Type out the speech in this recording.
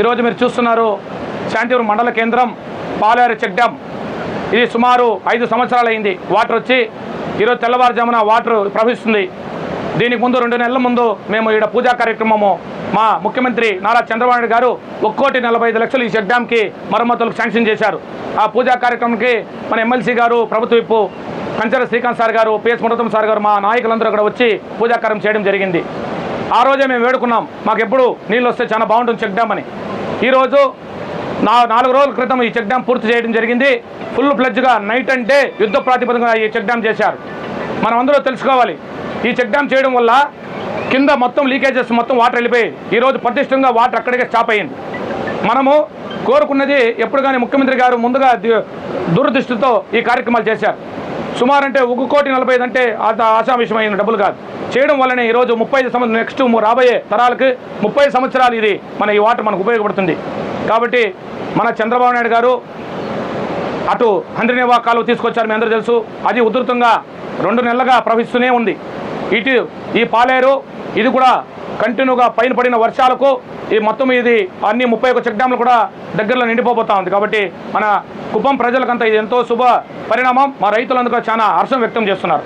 ఈరోజు మీరు చూస్తున్నారు శాంతిపురం మండల కేంద్రం పాలేరు చెక్ డ్యామ్ ఇది సుమారు ఐదు సంవత్సరాలు అయింది వాటర్ వచ్చి ఈరోజు తెల్లవారుజామున వాటర్ ప్రవహిస్తుంది. దీనికి ముందు రెండు నెలల ముందు మేము ఈడ పూజా కార్యక్రమము మా ముఖ్యమంత్రి నారా చంద్రబాబు నాయుడు గారు ఒక్కోటి నలభై ఐదు లక్షలు ఈ చెక్ డ్యామ్కి మరమ్మతులకు శాంక్షన్ చేశారు. ఆ పూజా కార్యక్రమంకి మన ఎమ్మెల్సీ గారు ప్రభుత్వ విప్పు కంచర శ్రీకాంత్ సార్ గారు పిఎస్ మురతం సార్ గారు మా నాయకులందరూ అక్కడ వచ్చి పూజాకారం చేయడం జరిగింది. ఆ రోజే మేము వేడుకున్నాం. మాకు ఎప్పుడు నీళ్ళు వస్తే చాలా బాగుంటుంది చెక్ డ్యామ్ అని. ఈరోజు నా నాలుగు రోజుల క్రితం ఈ చెక్ డ్యామ్ పూర్తి చేయడం జరిగింది. ఫుల్ ఫ్లెడ్జ్గా నైట్ అండ్ డే యుద్ధ ప్రాతిపదికన ఈ చెక్ డ్యామ్ చేశారు. మనం అందరూ తెలుసుకోవాలి. ఈ చెక్ డ్యామ్ చేయడం వల్ల కింద మొత్తం లీకేజెస్ మొత్తం వాటర్ వెళ్ళిపోయాయి. ఈరోజు పటిష్టంగా వాటర్ అక్కడికే స్టాప్ అయ్యింది. మనము కోరుకున్నది ఎప్పుడు కానీ ముఖ్యమంత్రి గారు ముందుగా దురదృష్టితో ఈ కార్యక్రమాలు చేశారు. సుమారు అంటే ఒక కోటి నలభై ఐదు అంటే అంత ఆశావిషమైన డబ్బులు కాదు. చేయడం వల్లనే ఈరోజు ముప్పై ఐదు సంవత్సరం నెక్స్ట్ రాబోయే తరాలకు ముప్పై సంవత్సరాలు ఇది మన ఈ వాటర్ మనకు ఉపయోగపడుతుంది. కాబట్టి మన చంద్రబాబు నాయుడు గారు అటు హండ్రినేవా కాలువ తీసుకొచ్చారు మీ అందరూ తెలుసు. అది ఉధృతంగా రెండు నెలలుగా ప్రవహిస్తూనే ఉంది. ఇటు ఈ పాలేరు ఇది కూడా కంటిన్యూగా పైన పడిన వర్షాలకు ఈ మొత్తం ఇది అన్ని ముప్పై ఒక చెక్ డ్యామ్లు కూడా దగ్గరలో నిండిపోబోతా ఉంది. కాబట్టి మన కుప్పం ప్రజలకంతా ఇది ఎంతో శుభ పరిణామం. మా రైతులందుకు చాలా హర్షం వ్యక్తం చేస్తున్నారు.